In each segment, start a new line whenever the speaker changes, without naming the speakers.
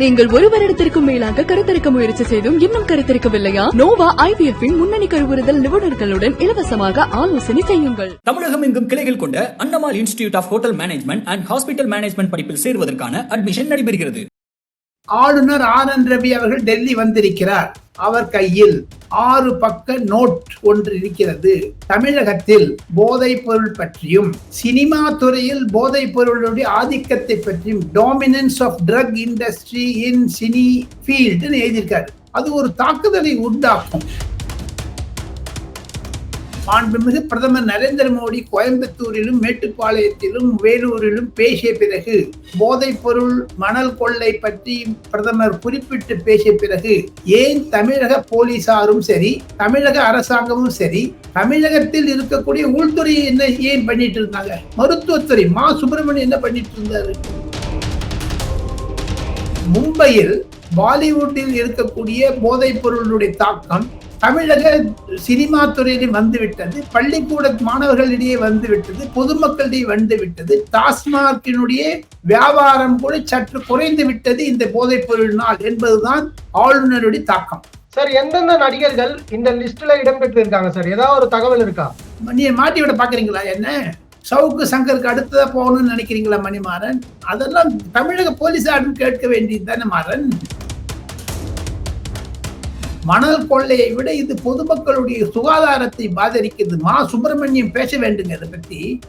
நீங்கள் ஒரு வருடத்திற்கும் மேலாக கருத்தரிக்க முயற்சி செய்தும் இன்னும் கருத்தரிக்கவில்லையா? நோவா ஐவிஎஃப் முன்னணி கருவுறுதல் நிபுணர்களுடன் இலவசமாக ஆலோசனை செய்யுங்கள்.
தமிழகம் எங்கும் கிளைகள் கொண்ட Annamal institute of hotel management and hospital management படிப்பில் சேருவதற்கான அட்மிஷன் நடைபெறுகிறது.
ஆளுநர் ஆர் என் ரவி அவர்கள் டெல்லி வந்திருக்கிறார். அவர் கையில் ஆறு பக்க நோட் ஒன்று இருக்கிறது. தமிழகத்தில் போதைப் பொருள் பற்றியும் சினிமா துறையில் போதைப் பொருளுடைய ஆதிக்கத்தை பற்றியும் dominance of drug industry in cine ஃபீல்டுன்னு எழுதியிருக்காரு. அது ஒரு தாக்குதலை உண்டாக்கும். மாண்புமிகு பிரதமர் நரேந்திர மோடி கோயம்புத்தூரிலும் மேட்டுப்பாளையத்திலும் வேலூரிலும் பேசிய பிறகு போதைப் பொருள் மணல் கொள்ளை பற்றி பிரதமர் குறிப்பிட்டு பேசிய பிறகு ஏன் தமிழக போலீசாரும் சரி தமிழக அரசாங்கமும் சரி தமிழகத்தில் இருக்கக்கூடிய உள்துறை என்ன ஏன் பண்ணிட்டு இருந்தாங்க? மருத்துவத்துறை மா. சுப்பிரமணியன் என்ன பண்ணிட்டு இருந்தாரு? மும்பையில் பாலிவுட்டில் இருக்கக்கூடிய போதைப் பொருளுடைய தாக்கம் தமிழக சினிமா துறையில் வந்துவிட்டது பள்ளிக்கூட மாணவர்களிடையே வந்துவிட்டது பொதுமக்களிடையே வந்துவிட்டது டாஸ்மார்க்கினுடைய வியாபாரம் கூட சற்று குறைந்து விட்டது இந்த போதைப் பொருளினால் என்பதுதான் ஆளுநருடைய தாக்கம்.
சார் எந்தெந்த நடிகர்கள் இந்த லிஸ்ட்ல இடம்பெற்று இருக்காங்க சார் ஏதாவது ஒரு தகவல் இருக்கா?
நீங்க மாட்டி விட பாக்குறீங்களா என்ன? சவுக்கு சங்கருக்கு அடுத்ததா போகணும்னு நினைக்கிறீங்களா மணிமாறன்? அதெல்லாம் தமிழக போலீசாரும் கேட்க வேண்டியது தானே மாறன். மணல் கொள்ளையை விட இது பொதுமக்களுடைய சுகாதாரத்தை பாதிக்கிறது. மா. சுப்பிரமணியம் பேச வேண்டுங்க இதை பத்தி.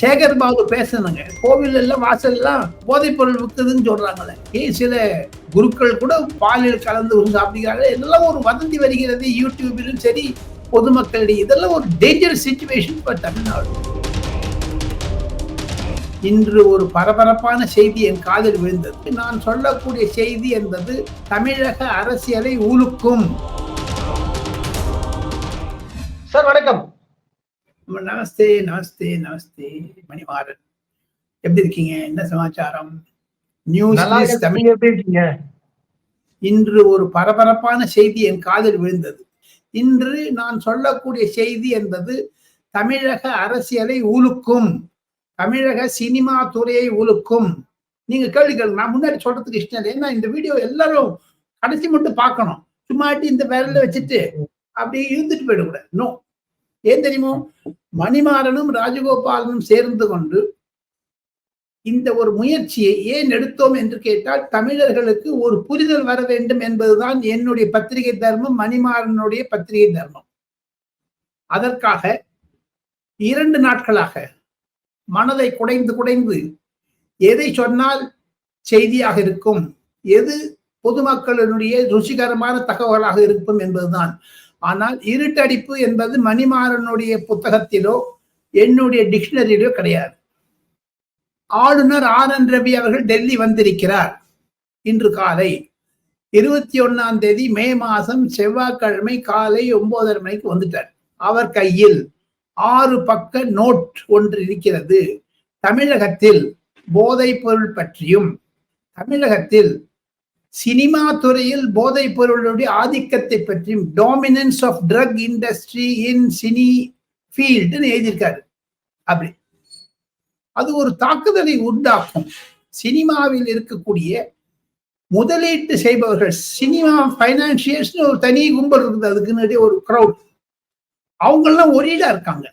சேகர் பாபு பேசணுங்க. கோவில் எல்லாம் வாசல் எல்லாம் போதைப் பொருள் விற்குதுன்னு சொல்றாங்களே. சில குருக்கள் கூட பாலியல் கலந்து சாப்பிடுகிறாங்க இதெல்லாம் ஒரு வதந்தி வருகிறது. யூடியூபிலும் சரி பொதுமக்களிடையே. இதெல்லாம் ஒரு டேஞ்சர் சுச்சுவேஷன் ஃபார் தமிழ்நாடு. இன்று ஒரு பரபரப்பான செய்தி என் காதில் விழுந்தது. நான் சொல்லக்கூடிய செய்தி என்பது தமிழக அரசியலை உலுக்கும்.
சார் வணக்கம்.
நமஸ்தே நமஸ்தே நமஸ்தே மணிமாறன் எப்படி இருக்கீங்க? என்ன சமாச்சாரம்? நியூஸ். தமிழ்.
எப்படி இருக்கீங்க?
இன்று ஒரு பரபரப்பான செய்தி என் காதில் விழுந்தது. இன்று நான் சொல்லக்கூடிய செய்தி என்பது தமிழக அரசியலை உலுக்கும். தமிழக சினிமா துறையை ஒழுக்கும். நீங்க கேள்வி கேளுங்க. நான் முன்னாடி சொல்றதுக்கு இஷ்டம் இல்லை. ஏன்னா இந்த வீடியோ எல்லாரும் கடைசி மட்டும் பார்க்கணும். சும்மாட்டி இந்த விரல வச்சுட்டு அப்படியே இருந்துட்டு போயிடக்கூடாது. நோ ஏன் தெரியுமோ? மணிமாறனும் ராஜகோபாலனும் சேர்ந்து கொண்டு இந்த ஒரு முயற்சியை ஏன் எடுத்தோம் என்று கேட்டால் தமிழர்களுக்கு ஒரு புரிதல் வர வேண்டும் என்பதுதான் என்னுடைய பத்திரிகை தர்மம் மணிமாறனுடைய பத்திரிகை தர்மம். அதற்காக இரண்டு நாட்களாக மனதை குடைந்து குடைந்து எதை சொன்னால் செய்தியாக இருக்கும்? எது பொதுமக்களினுடைய ருசிகரமான தகவலாக இருக்கும் என்பதுதான். ஆனால் இருட்டடிப்பு என்பது மணிமாறனுடைய புத்தகத்திலோ என்னுடைய டிக்ஷனரியிலோ கிடையாது. ஆளுநர் ஆர் என் ரவி அவர்கள் டெல்லி வந்திருக்கிறார் இன்று காலை. இருபத்தி ஒன்னாம் தேதி மே மாசம் செவ்வாய்க்கிழமை காலை ஒன்பதரை மணிக்கு வந்துட்டார். அவர் கையில் ஆறு பக்க நோட் ஒன்று இருக்கிறது. தமிழகத்தில் போதைப் பொருள் பற்றியும் தமிழகத்தில் சினிமா துறையில் போதைப் பொருளுடைய ஆதிக்கத்தை பற்றியும் dominance of drug industry in cine ஃபீல்டுன்னு எழுதியிருக்காரு. அப்படி. அது ஒரு தாக்குதலை உண்டாக்கும். சினிமாவில் இருக்கக்கூடிய முதலீட்டு செய்பவர்கள் சினிமா பைனான்சியர்ஸ்னு ஒரு தனி கும்பல் இருக்குது அதுக்குன்னு ஒரு க்ரௌட் அவங்கெல்லாம் ஒரீடா இருக்காங்க.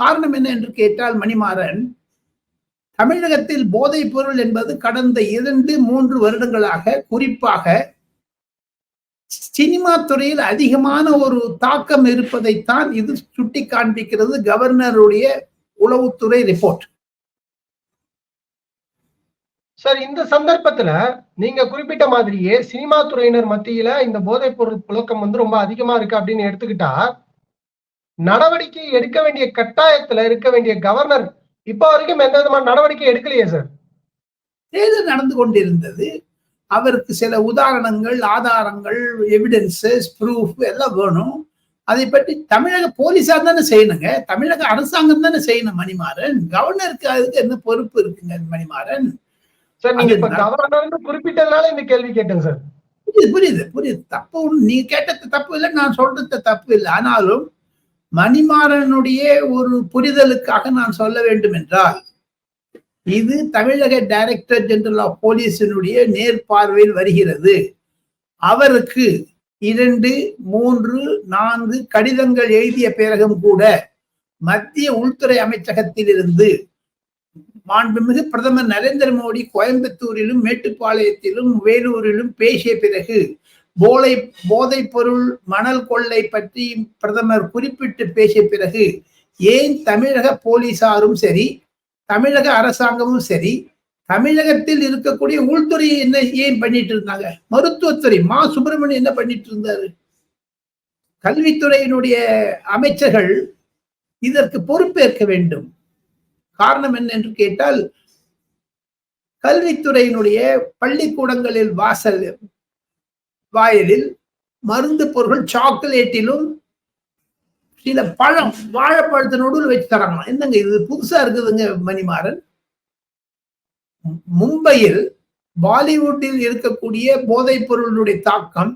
காரணம் என்ன என்று கேட்டால் மணிமாறன் தமிழகத்தில் போதைப் பொருள் என்பது கடந்த இரண்டு மூன்று வருடங்களாக குறிப்பாக சினிமா துறையில் அதிகமான ஒரு தாக்கம் இருப்பதைத்தான் இது சுட்டி காண்பிக்கிறது கவர்னருடைய உளவுத்துறை ரிப்போர்ட்.
சார் இந்த சந்தர்ப்பத்துல நீங்க குறிப்பிட்ட மாதிரியே சினிமா துறையினர் மத்தியில இந்த போதைப் பொருள் புழக்கம் வந்து ரொம்ப அதிகமா இருக்கு அப்படின்னு எடுத்துக்கிட்டா நடவடிக்கை எடுக்க வேண்டிய கட்டாயத்துல இருக்க வேண்டிய கவர்னர் இப்ப வரைக்கும் எந்த விதமான நடவடிக்கை எடுக்கலையே சார்
தேர்தல் நடந்து கொண்டிருந்தது. அவருக்கு சில உதாரணங்கள் ஆதாரங்கள் எவிடன்சஸ் ப்ரூஃப் எல்லாம் வேணும். அதை பற்றி தமிழக போலீசார் தானே செய்யணுங்க. தமிழக அரசாங்கம் தானே செய்யணும் மணிமாறன். கவர்னருக்கு அதுக்கு என்ன பொறுப்பு இருக்குங்க மணிமாறன்?
சார் நீங்க இப்ப கவர்னர்னு குறிப்பிட்டதுனால இந்த கேள்வி கேட்டேன் சார்
புரியுது புரியுது புரியுது. தப்பு நீங்க கேட்டது தப்பு இல்லை நான் சொல்றது தப்பு இல்லை. ஆனாலும் மணிமாறனுடைய ஒரு புரிதலுக்காக நான் சொல்ல வேண்டும் என்றால் இது தமிழக டைரக்டர் ஜெனரல் ஆஃப் போலீஸினுடைய நேர்பார்வையில் வருகிறது. அவருக்கு இரண்டு மூன்று நான்கு கடிதங்கள் எழுதிய பிறகும் கூட மத்திய உள்துறை அமைச்சகத்திலிருந்து மாண்புமிகு பிரதமர் நரேந்திர மோடி கோயம்புத்தூரிலும் மேட்டுப்பாளையத்திலும் வேலூரிலும் பேசிய பிறகு போதை போதைப் பொருள் மணல் கொள்ளை பற்றி பிரதமர் குறிப்பிட்டு பேசிய பிறகு ஏன் தமிழக போலீசாரும் சரி தமிழக அரசாங்கமும் சரி தமிழகத்தில் இருக்கக்கூடிய உள்துறை என்ன ஏன் பண்ணிட்டு இருந்தாங்க? மருத்துவத்துறை மா. சுப்பிரமணியன் என்ன பண்ணிட்டு இருந்தாரு? கல்வித்துறையினுடைய அமைச்சர்கள் இதற்கு பொறுப்பேற்க வேண்டும். காரணம் என்ன என்று கேட்டால் கல்வித்துறையினுடைய பள்ளிக்கூடங்களில் வாசல் வாயிலில் மருந்து பொருட்கள் சாக்லேட்டிலும் சில பழம் வாழைப்பழத்தை நடுவில் வச்சு தராங்களாம் என்னங்க இது? புதுசா இருக்குதுங்க மணிமாறன். மும்பையில் பாலிவுட்டில் இருக்கக்கூடிய போதைப் பொருளுடைய தாக்கம்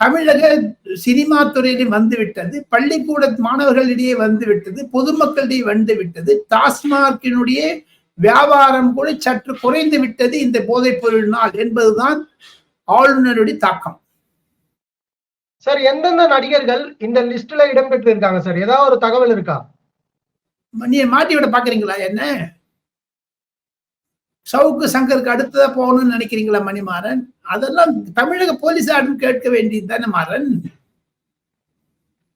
தமிழக சினிமா துறையிலும் வந்துவிட்டது. பள்ளிக்கூட மாணவர்களிடையே வந்துவிட்டது. பொதுமக்களிடையே வந்துவிட்டது. டாஸ்மார்க்கினுடைய வியாபாரம் கூட சற்று குறைந்து விட்டது இந்த போதைப் பொருளினால் என்பதுதான் ஆளுநருடைய தாக்கம்.
சார் எந்தெந்த நடிகர்கள் இந்த லிஸ்ட்ல இடம்பெற்று இருக்காங்க சார்? ஏதாவது ஒரு தகவல் இருக்கா?
நீ மாட்டி விட பாக்குறீங்களா என்ன? சவுக்கு சங்கருக்கு அடுத்ததா போகணும்னு நினைக்கிறீங்களா மணிமாறன்? அதெல்லாம் தமிழக போலீசாரும் கேட்க வேண்டியது தானே மாறன்.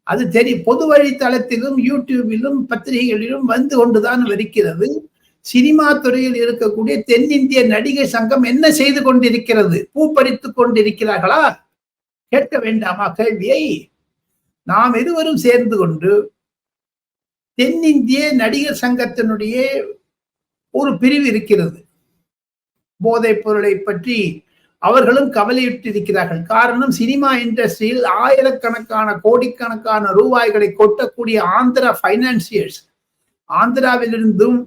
அது தெரியும் பொது வழித்தளத்திலும் யூடியூபிலும் பத்திரிகைகளிலும் வந்து கொண்டுதான் இருக்கிறது. சினிமா துறையில் இருக்கக்கூடிய தென்னிந்திய நடிகர் சங்கம் என்ன செய்து கொண்டிருக்கிறது? பூ பறித்துக் கொண்டிருக்கிறார்களா? கேட்க வேண்டாமா கேள்வியை? நாம் இருவரும் சேர்ந்து கொண்டு தென்னிந்திய நடிகர் சங்கத்தினுடைய ஒரு பிரிவு இருக்கிறது. போதைப் பொருளை பற்றி அவர்களும் கவலையிட்டிருக்கிறார்கள் காரணம் சினிமா இண்டஸ்ட்ரியில் ஆயிரக்கணக்கான கோடிக்கணக்கான ரூபாய்களை கொட்டக்கூடிய ஆந்திரா பைனான்சியர்ஸ் ஆந்திராவிலிருந்தும்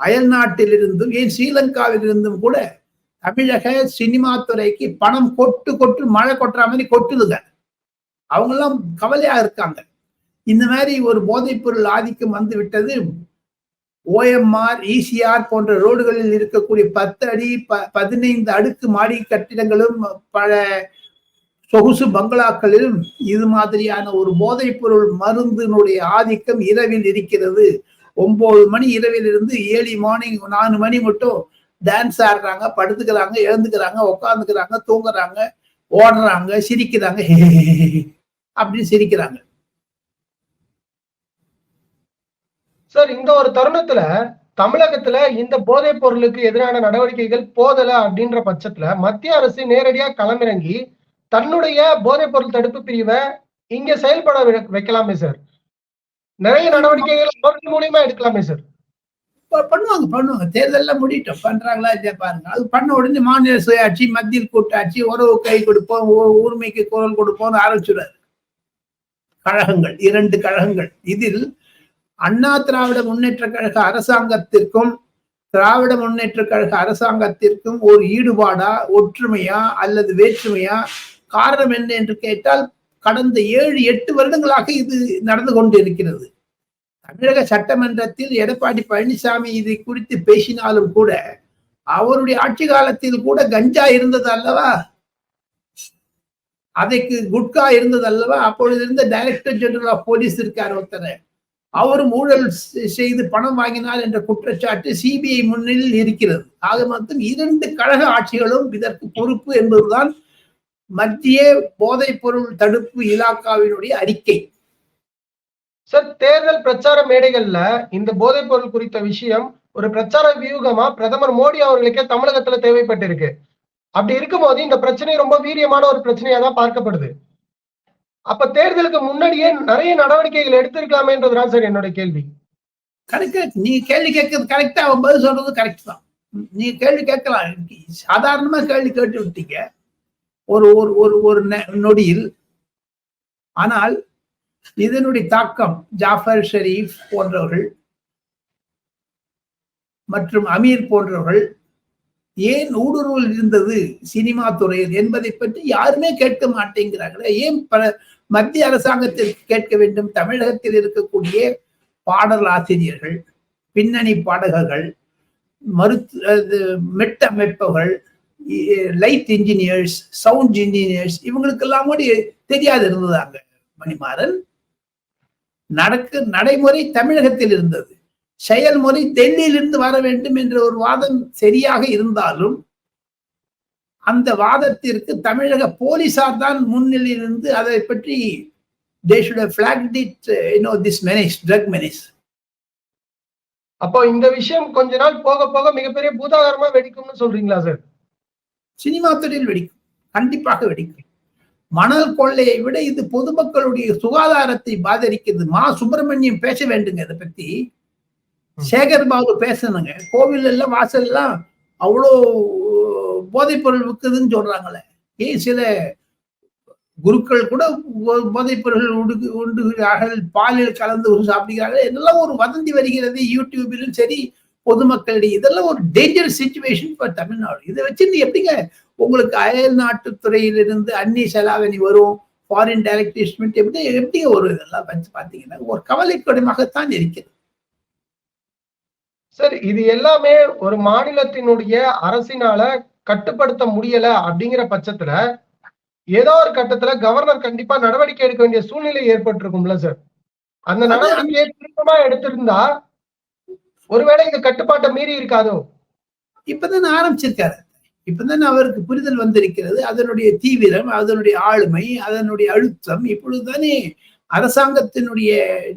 அயல் நாட்டிலிருந்தும் ஏன் ஸ்ரீலங்காவிலிருந்தும் கூட தமிழக சினிமா துறைக்கு பணம் கொட்டு கொட்டு மழை கொட்டுற மாதிரி கொட்டுதுங்க. அவங்கெல்லாம் கவலையா இருக்காங்க. இந்த மாதிரி ஒரு போதைப்பொருள் ஆதிக்கம் வந்து விட்டது ஓஎம்ஆர் இசிஆர் போன்ற ரோடுகளில் இருக்கக்கூடிய பத்து அடி ப பதினைந்து அடுக்கு மாடி கட்டிடங்களும் பல சொகுசு பங்களாக்களிலும் இது மாதிரியான ஒரு போதைப்பொருள் மருந்தினுடைய ஆதிக்கம் இரவில் இருக்கிறது. ஒன்பது மணி இரவிலிருந்து ஏழு மார்னிங் நாலு மணி மட்டும் டான்ஸ் ஆடுறாங்க படுத்துக்கிறாங்க எழுந்துக்கிறாங்க உட்காந்துக்கிறாங்க தூங்குறாங்க ஓடுறாங்க சிரிக்கிறாங்க அப்படின்னு சிரிக்கிறாங்க.
சார் இந்த ஒரு தருணத்துல தமிழகத்துல இந்த போதைப் பொருளுக்கு எதிரான நடவடிக்கைகள் போதல அப்படின்ற பட்சத்துல மத்திய அரசு நேரடியா களமிறங்கி தன்னுடைய போதைப் பொருள் தடுப்பு பிரிவை இங்க செயல்பட வைக்கலாமே சார். நிறைய நடவடிக்கைகள் அவர்கள் மூலியமா எடுக்கலாமே சார்
பண்ணுவாங்க பண்ணுவாங்க. தேர்தல்ல முடிட்டோம் பண்றாங்களா இதே பாருங்க. அது பண்ண உடனே மாநில சுயாட்சி மத்தியில் கூட்டாட்சி உறவு கை கொடுப்போம் ஊர்மைக்கு குரல் கொடுப்போம்னு ஆரம்பிச்சுடாரு கழகங்கள் இரண்டு கழகங்கள். இதில் அண்ணா திராவிட முன்னேற்ற கழக அரசாங்கத்திற்கும் திராவிட முன்னேற்ற கழக அரசாங்கத்திற்கும் ஒரு ஈடுபாடா ஒற்றுமையா அல்லது வேற்றுமையா? காரணம் என்ன என்று கேட்டால் கடந்த ஏழு எட்டு வருடங்களாக இது நடந்து கொண்டிருக்கிறது. தமிழக சட்டமன்றத்தில் எடப்பாடி பழனிசாமி இதை குறித்து பேசினாலும் கூட அவருடைய ஆட்சி காலத்தில் கூட கஞ்சா இருந்தது அல்லவா? அதைக்கு குட்கா இருந்தது அல்லவா? அப்பொழுது இருந்த டைரக்டர் ஜெனரல் ஆஃப் போலீஸ் இருக்கார் ஒருத்தர். அவரும் ஊழல் செய்து பணம் வாங்கினார் என்ற குற்றச்சாட்டு சிபிஐ முன்னிலையில் இருக்கிறது. ஆக மொத்தம் இரண்டு கழக ஆட்சிகளும் இதற்கு பொறுப்பு என்பதுதான் மத்திய போதைப் பொருள் தடுப்பு இலாக்காவினுடைய அறிக்கை.
சார் தேர்தல் பிரச்சார மேடைகள்ல இந்த போதைப் பொருள் குறித்த விஷயம் ஒரு பிரச்சார வியூகமா பிரதமர் மோடி அவர்களுக்கே தமிழகத்துல தேவைப்பட்டிருக்கு. அப்படி இருக்கும்போது இந்த பிரச்சனை ரொம்ப வீரியமான ஒரு பிரச்சனையா தான் பார்க்கப்படுது. அப்ப தேர்தலுக்கு முன்னாடியே நிறைய நடவடிக்கைகள் எடுத்திருக்கலாமேன்றதுதான் சார் என்னோட கேள்வி.
கரெக்ட் நீ கேள்வி கேட்கறது கரெக்டா அவன் பதில் சொல்றது கரெக்ட் தான். நீ கேள்வி கேட்கலாம். சாதாரணமா கேள்வி கேட்டு விட்டீங்க ஒரு ஒரு ஒரு ஒரு நெ- நொடியில். ஆனால் இதனுடைய தாக்கம் ஜாஃபர் ஷெரீப் போன்றவர்கள் மற்றும் அமீர் போன்றவர்கள் ஏன் ஊடுருவல் இருந்தது சினிமா துறையில் என்பதை பற்றி யாருமே கேட்க மாட்டேங்கிறார்களே. ஏன் பல மத்திய அரசாங்கத்திற்கு கேட்க வேண்டும்? தமிழகத்தில் இருக்கக்கூடிய பாடல் ஆசிரியர்கள் பின்னணி பாடகர்கள் மருத்து மெட்டமைப்பவர்கள் லைட் இன்ஜினியர்ஸ் சவுண்ட் இன்ஜினியர்ஸ் இவங்களுக்கெல்லாம் கூட தெரியாது இருந்ததாங்க. மணிமாறன் நடக்க நடைமுறை தமிழகத்தில் இருந்தது. செயல்முறை டெல்லியிலிருந்து வர வேண்டும் என்ற ஒரு வாதம் சரியாக இருந்தாலும் அந்த வாதத்திற்கு தமிழக போலீசார் தான் முன்னிலையில் இருந்து அதை பற்றி they should it you know this menace drug menace
அப்போ இந்த விஷயம் கொஞ்ச நாள் போக போக மிகப்பெரிய பூதாகரமா வெடிக்கும்னு சொல்றீங்களா சார்
சினிமா துறையில் வெடிக்கும். கண்டிப்பாக வெடிக்கும். மணல் கொள்ளையை விட இது பொதுமக்களுடைய சுகாதாரத்தை பாதிக்கிறது. மா. சுப்பிரமணியம் பேச வேண்டுங்க இதை பத்தி. சேகர் பாபு பேசணுங்க. கோவில் எல்லாம் வாசல் எல்லாம் அவ்வளோ போதைப் பொருள் விற்குதுன்னு சொல்றாங்களே. ஏன் சில குருக்கள் கூட போதைப் பொருள் உண்டு உண்டுகிறார்கள். பாலில் கலந்து சாப்பிடுகிறார்கள். இதெல்லாம் ஒரு வதந்தி வருகிறது. யூடியூபிலும் சரி பொதுமக்களிடையே இதெல்லாம் ஒரு டேஞ்சர் சுச்சுவேஷன் ஃபார் தமிழ்நாடு இதை வச்சிருந்து எப்படிங்க உங்களுக்கு அயல் நாட்டு துறையிலிருந்து அந்நிய செலாவணி வரும் ஃபாரின் டைரக்ட் இன்வெஸ்ட்மெண்ட் எப்படி எப்படிங்க வரும் இதெல்லாம் வச்சு பார்த்தீங்கன்னா ஒரு கவலைக்கிடமாகத்தான் இருக்கிறது.
சார் இது எல்லாமே ஒரு மாநிலத்தினுடைய அரசினால கட்டுப்படுத்த முடியல அப்படிங்கிற பட்சத்துல ஏதோ ஒரு கட்டத்துல கவர்னர் கண்டிப்பா நடவடிக்கை எடுக்க வேண்டிய சூழ்நிலை ஏற்பட்டிருக்கும்ல சார் அந்த நடவடிக்கையை திருப்பமா எடுத்திருந்தா ஒருவேளை இந்த கட்டுப்பாட்டை மீறி இருக்காதோ?
இப்பதான் ஆரம்பிச்சிருக்காரு. இப்பதான் அவருக்கு புரிதல் வந்திருக்கிறது. அதனுடைய தீவிரம் அதனுடைய ஆளுமை அதனுடைய அழுத்தம் இப்பொழுதுதானே அரசாங்கத்தினுடைய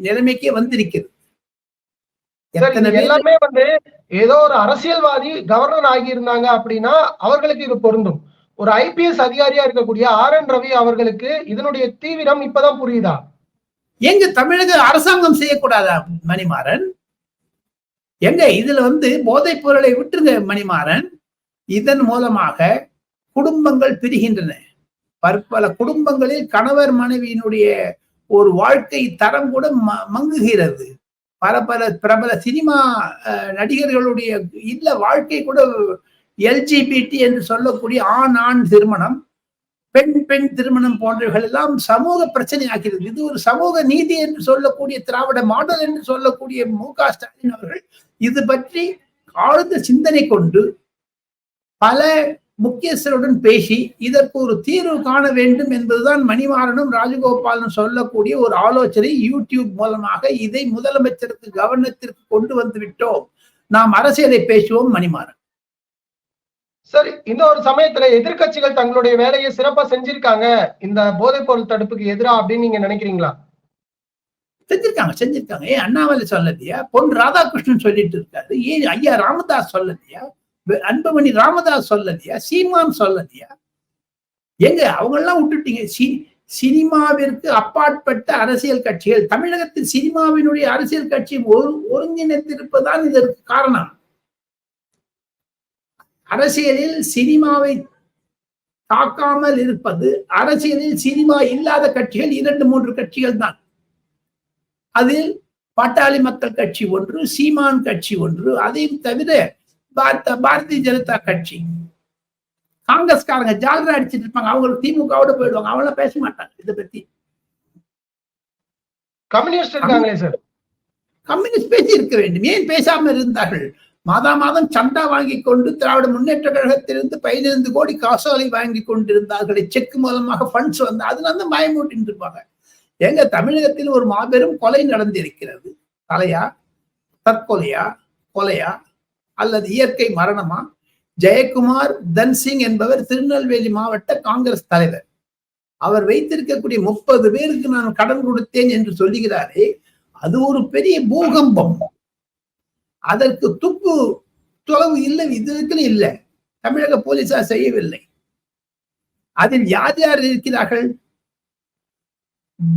நிலைமைக்கே வந்திருக்கிறது.
எல்லாமே வந்து ஏதோ ஒரு அரசியல்வாதி கவர்னர் ஆகி இருந்தாங்க அப்படின்னா அவர்களுக்கு இது பொருந்தும். ஒரு ஐபிஎஸ் அதிகாரியா இருக்கக்கூடிய ஆர் என் ரவி அவர்களுக்கு இதனுடைய தீவிரம் இப்பதான் புரியுதா?
எங்க தமிழக அரசாங்கம் செய்யக்கூடாதா மணிமாறன்? எங்க? இதுல வந்து போதைப் பொருளை விட்டுருங்க மணிமாறன். இதன் மூலமாக குடும்பங்கள் பிரிகின்றன. பற்பல குடும்பங்களில் கணவர் மனைவியினுடைய ஒரு வாழ்க்கை தரம் கூட ம- மங்குகிறது. பல பல பிரபல சினிமா நடிகர்களுடைய இல்ல வாழ்க்கை கூட எல்ஜிபிடி என்று சொல்லக்கூடிய ஆண் ஆண் திருமணம். பெண் பெண் திருமணம் போன்றவைகள் எல்லாம் சமூக பிரச்சனை ஆகிறது இது ஒரு சமூக நீதி என்று சொல்லக்கூடிய திராவிட மாடல் என்று சொல்லக்கூடிய மு க ஸ்டாலின் அவர்கள் இது பற்றி ஆழ்ந்த சிந்தனை கொண்டு பல முக்கியஸ்தருடன் பேசி இதற்கு ஒரு தீர்வு காண வேண்டும் என்பதுதான் மணிமாறனும் ராஜகோபாலனும் சொல்லக்கூடிய ஒரு ஆலோசனை யூடியூப் மூலமாக இதை முதலமைச்சருக்கு கவனத்திற்கு கொண்டு வந்து விட்டோம். நாம் அரசியலை பேசுவோம் மணிமாறன்.
சரி இந்த ஒரு சமயத்துல எதிர்க்கட்சிகள் தங்களுடைய வேலையை சிறப்பா செஞ்சிருக்காங்க. இந்த போதைப் பொருள் தடுப்புக்கு எதிரா அப்படின்னு நீங்க நினைக்கிறீங்களா?
செஞ்சிருக்காங்க செஞ்சிருக்காங்க. ஏன் அண்ணாமலை சொல்லலையா? பொன் ராதாகிருஷ்ணன் சொல்லிட்டு இருக்காரு. ஏன் ஐயா ராமதாஸ் சொல்லலையா? அன்பமணி அன்புமணி ராமதாஸ் சொல்லலையா? சீமான் சொல்லலையா? எங்க அவங்க எல்லாம் விட்டுட்டீங்க. சி சினிமாவிற்கு அப்பாற்பட்ட அரசியல் கட்சிகள். தமிழகத்தில் சினிமாவினுடைய அரசியல் கட்சி ஒரு ஒருங்கிணைத்திருப்பதுதான் இதற்கு காரணம். அரசியலில் சினிமாவை தாக்காமல் இருப்பது அரசியலில் சினிமா இல்லாத கட்சிகள் இரண்டு மூன்று கட்சிகள் தான். அதில் பாட்டாளி மக்கள் கட்சி ஒன்று சீமான் கட்சி ஒன்று அதையும் தவிர பாரத பாரதிய ஜனதா கட்சி. காங்கிரஸ்காரங்க ஜாலரா அடிச்சிட்டு இருப்பாங்க. அவங்களுக்கு திமுகவோட போயிடுவாங்க. அவங்கள பேச மாட்டாங்க இதை பத்தி.
கம்யூனிஸ்ட் இருக்காங்களே சார்.
கம்யூனிஸ்ட் பேசி இருக்க வேண்டும். ஏன் பேசாம இருந்தார்கள்? மாதா மாதம் சண்டா வாங்கி கொண்டு திராவிட முன்னேற்ற கழகத்திலிருந்து பதினைந்து கோடி காசோலை வாங்கி கொண்டிருந்தார்களே. செக் மூலமாக ஃபண்ட்ஸ் வந்து அதுல வந்து பயமூட்டிட்டு இருப்பாங்க. எங்க தமிழகத்தில் ஒரு மாபெரும் கொலை நடந்திருக்கிறது. தலையா? தற்கொலையா? கொலையா? அல்லது இயற்கை மரணமா? ஜெயக்குமார் தன்சிங் என்பவர் திருநெல்வேலி மாவட்ட காங்கிரஸ் தலைவர். அவர் வைத்திருக்கக்கூடிய முப்பது பேருக்கு நான் கடன் கொடுத்தேன் என்று சொல்லுகிறாரே அது ஒரு பெரிய பூகம்பம். அதற்கு துப்பு தொலைவு இல்லை இதுக்குன்னு இல்லை. தமிழக போலீசார் செய்யவில்லை. அதில் யார் யார் இருக்கிறார்கள்?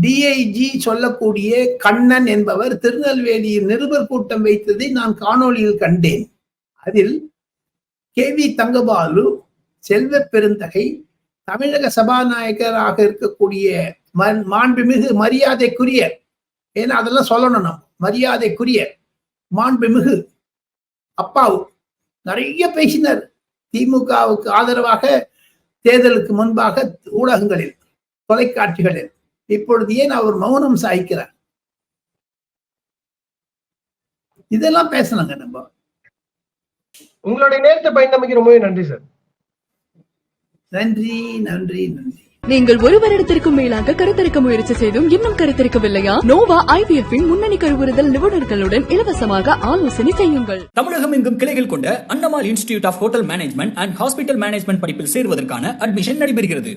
டிஐஜி சொல்லக்கூடிய கண்ணன் என்பவர் திருநெல்வேலியில் நிருபர் கூட்டம் வைத்ததை நான் காணொளியில் கண்டேன். அதில் கே வி தங்கபாலு செல்வ பெருந்தகை தமிழக சபாநாயகராக இருக்கக்கூடிய மாண்புமிகு மரியாதைக்குரிய ஏன்னா அதெல்லாம் சொல்லணும் நம்ம மரியாதைக்குரிய மாண்புமிகு அப்பாவு. நிறைய பேசினார். திமுகவுக்கு ஆதரவாக தேர்தலுக்கு முன்பாக ஊடகங்களில் தொலைக்காட்சிகளில். இப்பொழுது ஏன் அவர் மௌனம் சாய்க்கிறார்? இதெல்லாம் பேசணுங்க நம்ம.
உங்களுடைய நேரத்தை பயந்தமைக்கு ரொம்பவே நன்றி சார்.
நன்றி நன்றி நன்றி.
நீங்கள் ஒரு வருடத்திற்கும் மேலாக கருத்தரிக்க முயற்சி செய்தும் இன்னும் கருத்தரிக்கவில்லையா? நோவா ஐபிஎஃப் முன்னணி கருவுறுதல் நிபுணர்களுடன் இலவசமாக ஆலோசனை செய்யுங்கள்.
தமிழகம் எங்கும் கிளைகள் கொண்ட Annamal institute of hotel management and hospital management படிப்பில் சேருவதற்கான அட்மிஷன் நடைபெறுகிறது.